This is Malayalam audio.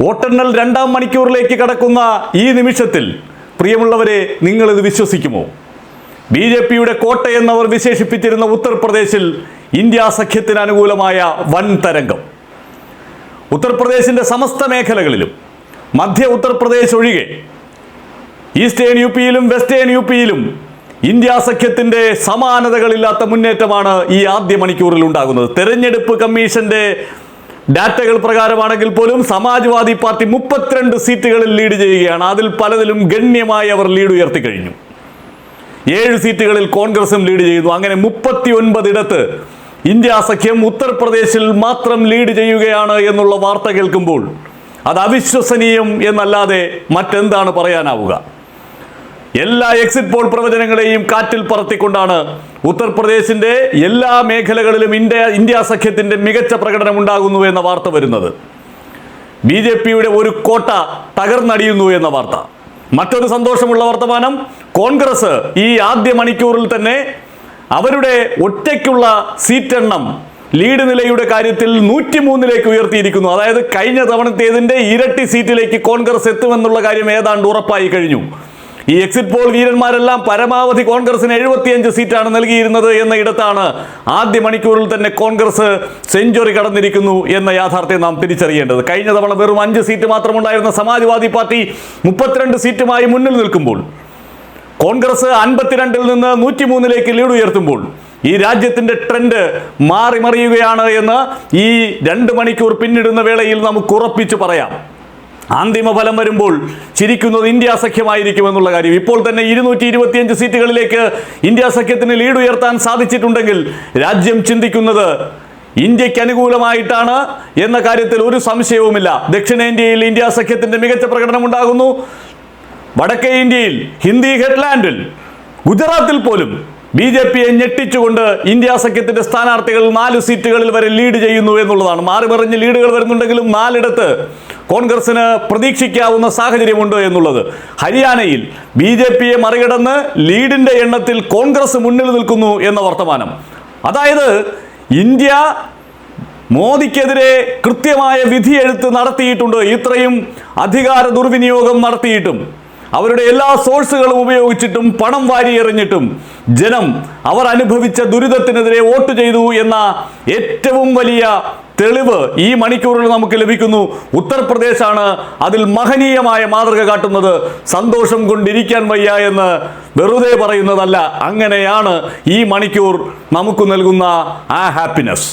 വോട്ടെണ്ണൽ രണ്ടാം മണിക്കൂറിലേക്ക് കടക്കുന്ന ഈ നിമിഷത്തിൽ പ്രിയമുള്ളവരെ നിങ്ങളിത് വിശ്വസിക്കുമോ? ബി ജെ പിയുടെ കോട്ടയെന്നവർ വിശേഷിപ്പിച്ചിരുന്ന ഉത്തർപ്രദേശിൽ ഇന്ത്യ സഖ്യത്തിന് അനുകൂലമായ വൻ തരംഗം. ഉത്തർപ്രദേശിന്റെ സമസ്ത മേഖലകളിലും മധ്യ ഉത്തർപ്രദേശ് ഒഴികെ ഈസ്റ്റേൺ യു പിയിലും വെസ്റ്റേൺ യു പിയിലും ഇന്ത്യ സഖ്യത്തിന്റെ സമാനതകളില്ലാത്ത മുന്നേറ്റമാണ് ഈ ആദ്യ മണിക്കൂറിൽ ഉണ്ടാകുന്നത്. തെരഞ്ഞെടുപ്പ് കമ്മീഷന്റെ ഡാറ്റകൾ പ്രകാരമാണെങ്കിൽ പോലും സമാജ്വാദി പാർട്ടി മുപ്പത്തിരണ്ട് സീറ്റുകളിൽ ലീഡ് ചെയ്യുകയാണ്. അതിൽ പലതിലും ഗണ്യമായി അവർ ലീഡ് ഉയർത്തി കഴിഞ്ഞു. ഏഴ് സീറ്റുകളിൽ കോൺഗ്രസും ലീഡ് ചെയ്തു. അങ്ങനെ മുപ്പത്തി ഒൻപതിടത്ത് ഇന്ത്യ സഖ്യം ഉത്തർപ്രദേശിൽ മാത്രം ലീഡ് ചെയ്യുകയാണ് എന്നുള്ള വാർത്ത കേൾക്കുമ്പോൾ അത് അവിശ്വസനീയം എന്നല്ലാതെ മറ്റെന്താണ് പറയാനാവുക? എല്ലാ എക്സിറ്റ് പോൾ പ്രവചനങ്ങളെയും കാറ്റിൽ പറത്തിക്കൊണ്ടാണ് ഉത്തർപ്രദേശിന്റെ എല്ലാ മേഖലകളിലും ഇന്ത്യ ഇന്ത്യ സഖ്യത്തിന്റെ മികച്ച പ്രകടനം ഉണ്ടാകുന്നു എന്ന വാർത്ത വരുന്നത്. ബി ജെ പിയുടെ ഒരു കോട്ട തകർന്നടിയുന്നു എന്ന വാർത്ത. മറ്റൊരു സന്തോഷമുള്ള വർത്തമാനം കോൺഗ്രസ് ഈ ആദ്യ മണിക്കൂറിൽ തന്നെ അവരുടെ ഒറ്റയ്ക്കുള്ള സീറ്റെണ്ണം ലീഡ് നിലയുടെ കാര്യത്തിൽ നൂറ്റിമൂന്നിലേക്ക് ഉയർത്തിയിരിക്കുന്നു. അതായത് കഴിഞ്ഞ തവണത്തേതിന്റെ ഇരട്ടി സീറ്റിലേക്ക് കോൺഗ്രസ് എത്തുമെന്നുള്ള കാര്യം ഏതാണ്ട് ഉറപ്പായി കഴിഞ്ഞു. ഈ എക്സിറ്റ് പോൾ വീരന്മാരെല്ലാം പരമാവധി കോൺഗ്രസിന് എഴുപത്തിയഞ്ച് സീറ്റാണ് നൽകിയിരുന്നത് എന്ന ഇടത്താണ് ആദ്യ മണിക്കൂറിൽ തന്നെ കോൺഗ്രസ് സെഞ്ചുറി കടന്നിരിക്കുന്നു എന്ന യാഥാർത്ഥ്യം നാം തിരിച്ചറിയേണ്ടത്. കഴിഞ്ഞ തവണ വെറും അഞ്ച് സീറ്റ് മാത്രമുണ്ടായിരുന്ന സമാജ്വാദി പാർട്ടി മുപ്പത്തിരണ്ട് സീറ്റുമായി മുന്നിൽ നിൽക്കുമ്പോൾ കോൺഗ്രസ് അൻപത്തിരണ്ടിൽ നിന്ന് നൂറ്റിമൂന്നിലേക്ക് ലീഡ് ഉയർത്തുമ്പോൾ ഈ രാജ്യത്തിന്റെ ട്രെൻഡ് മാറി മറിയുകയാണ് എന്ന് ഈ രണ്ട് മണിക്കൂർ പിന്നിടുന്ന വേളയിൽ നമുക്ക് ഉറപ്പിച്ചു പറയാം. അന്തിമ ഫലം വരുമ്പോൾ ചിരിക്കുന്നത് ഇന്ത്യ സഖ്യമായിരിക്കുമെന്നുള്ള കാര്യം. ഇപ്പോൾ തന്നെ ഇരുന്നൂറ്റി ഇരുപത്തിയഞ്ച് സീറ്റുകളിലേക്ക് ഇന്ത്യ സഖ്യത്തിന് ലീഡ് ഉയർത്താൻ സാധിച്ചിട്ടുണ്ടെങ്കിൽ രാജ്യം ചിന്തിക്കുന്നത് ഇന്ത്യയ്ക്ക് അനുകൂലമായിട്ടാണ് എന്ന കാര്യത്തിൽ ഒരു സംശയവുമില്ല. ദക്ഷിണേന്ത്യയിൽ ഇന്ത്യ സഖ്യത്തിന്റെ മികച്ച പ്രകടനം ഉണ്ടാകുന്നു. വടക്കേ ഇന്ത്യയിൽ ഹിന്ദി ഹെഡ്ലാൻഡിൽ ഗുജറാത്തിൽ പോലും ബി ജെ പിയെ ഞെട്ടിച്ചുകൊണ്ട് ഇന്ത്യ സഖ്യത്തിന്റെ സ്ഥാനാർത്ഥികൾ നാല് സീറ്റുകളിൽ വരെ ലീഡ് ചെയ്യുന്നു എന്നുള്ളതാണ്. മാറി മറിഞ്ഞ് ലീഡുകൾ വരുന്നുണ്ടെങ്കിലും നാലിടത്ത് കോൺഗ്രസിന് പ്രതീക്ഷിക്കാവുന്ന സാഹചര്യമുണ്ട് എന്നുള്ളത്. ഹരിയാനയിൽ ബി ജെ പിയെ മറികടന്ന് ലീഡിന്റെ എണ്ണത്തിൽ കോൺഗ്രസ് മുന്നിൽ നിൽക്കുന്നു എന്ന വർത്തമാനം. അതായത് ഇന്ത്യ മോദിക്കെതിരെ കൃത്യമായ വിധിയെഴുത്ത് നടത്തിയിട്ടുണ്ട്. ഇത്രയും അധികാര ദുർവിനിയോഗം നടത്തിയിട്ടും അവരുടെ എല്ലാ സോഴ്സുകളും ഉപയോഗിച്ചിട്ടും പണം വാരി എറിഞ്ഞിട്ടും ജനം അവർ അനുഭവിച്ച ദുരിതത്തിനെതിരെ വോട്ട് ചെയ്തു എന്ന ഏറ്റവും വലിയ തെളിവ് ഈ മണിക്കൂറിൽ നമുക്ക് ലഭിക്കുന്നു. ഉത്തർപ്രദേശാണ് അതിൽ മഹനീയമായ മാതൃക കാട്ടുന്നത്. സന്തോഷം കൊണ്ടിരിക്കാൻ വയ്യ എന്ന് വെറുതെ പറയുന്നതല്ല. അങ്ങനെയാണ് ഈ മണിക്കൂർ നമുക്ക് നൽകുന്ന ആ ഹാപ്പിനെസ്